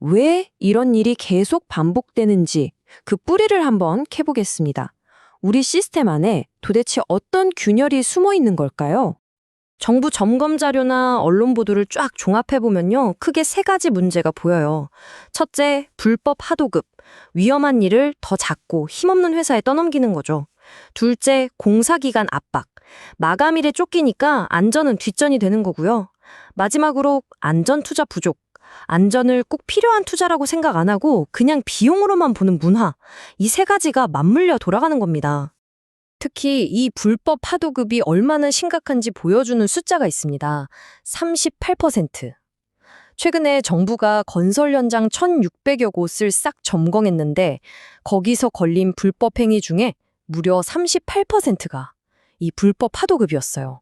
왜 이런 일이 계속 반복되는지 그 뿌리를 한번 캐보겠습니다. 우리 시스템 안에 도대체 어떤 균열이 숨어 있는 걸까요? 정부 점검 자료나 언론 보도를 쫙 종합해보면요. 크게 세 가지 문제가 보여요. 첫째, 불법 하도급. 위험한 일을 더 작고 힘없는 회사에 떠넘기는 거죠. 둘째, 공사기간 압박. 마감일에 쫓기니까 안전은 뒷전이 되는 거고요. 마지막으로 안전 투자 부족. 안전을 꼭 필요한 투자라고 생각 안 하고 그냥 비용으로만 보는 문화. 이 세 가지가 맞물려 돌아가는 겁니다. 특히 이 불법 하도급이 얼마나 심각한지 보여주는 숫자가 있습니다. 38%. 최근에 정부가 건설 현장 1,600여 곳을 싹 점검했는데 거기서 걸린 불법 행위 중에 무려 38%가 이 불법 하도급이었어요.